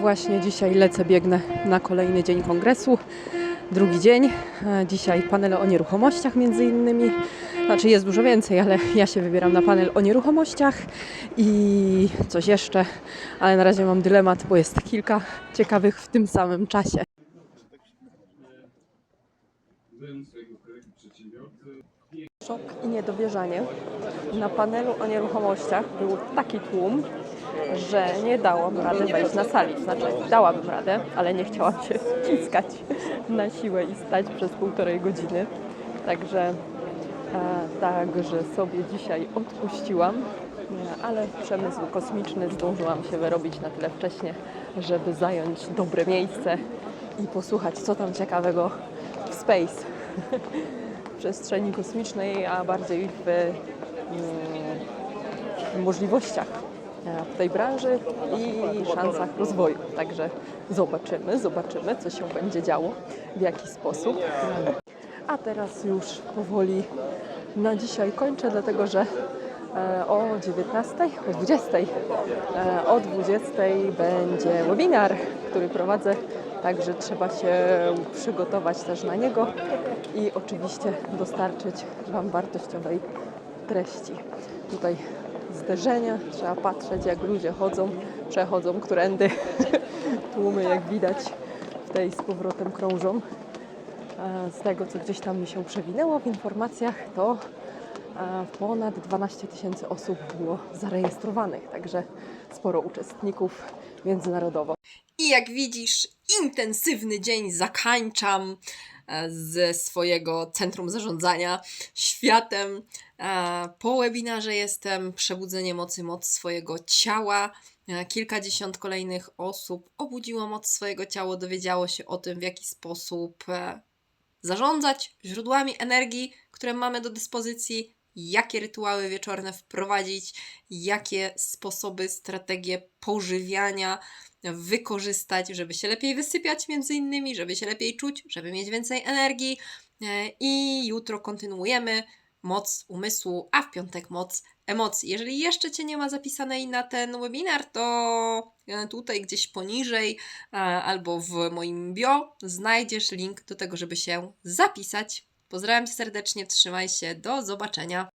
Właśnie dzisiaj lecę, biegnę na kolejny dzień kongresu. Drugi dzień. E, Dzisiaj panele o nieruchomościach między innymi. Znaczy jest dużo więcej, ale ja się wybieram na panel o nieruchomościach i coś jeszcze, ale na razie mam dylemat, bo jest kilka ciekawych w tym samym czasie. Szok i niedowierzanie. Na panelu o nieruchomościach był taki tłum, że nie dałam rady wejść na sali. Znaczy, dałabym radę, ale nie chciałam się wciskać na siłę i stać przez półtorej godziny. Także, e, także sobie dzisiaj odpuściłam, ale przemysł kosmiczny zdążyłam się wyrobić na tyle wcześnie, żeby zająć dobre miejsce i posłuchać, co tam ciekawego w space w przestrzeni kosmicznej, a bardziej w, mm, w możliwościach w tej branży i szansach rozwoju. Także zobaczymy, zobaczymy, co się będzie działo, w jaki sposób. A teraz już powoli na dzisiaj kończę, dlatego że e, o 19, o 20, e, o 20 będzie webinar, który prowadzę, także trzeba się przygotować też na niego i oczywiście dostarczyć Wam wartościowej treści. Tutaj zderzenia, trzeba patrzeć jak ludzie chodzą, przechodzą którędy, tłumy jak widać w tej z powrotem krążą. Z tego, co gdzieś tam mi się przewinęło w informacjach, to ponad 12 tysięcy osób było zarejestrowanych, także sporo uczestników międzynarodowo. I jak widzisz, intensywny dzień zakańczam ze swojego centrum zarządzania światem. E, Po webinarze jestem Przebudzenie mocy, moc swojego ciała. E, Kilkadziesiąt kolejnych osób obudziło moc swojego ciała, dowiedziało się o tym, w jaki sposób e, zarządzać źródłami energii, które mamy do dyspozycji, jakie rytuały wieczorne wprowadzić, jakie sposoby, strategie pożywiania wykorzystać, żeby się lepiej wysypiać między innymi, żeby się lepiej czuć, żeby mieć więcej energii. E, I jutro kontynuujemy moc umysłu, a w piątek moc emocji. Jeżeli jeszcze Cię nie ma zapisanej na ten webinar, to tutaj gdzieś poniżej e, albo w moim bio znajdziesz link do tego, żeby się zapisać. Pozdrawiam Cię serdecznie, trzymaj się, do zobaczenia.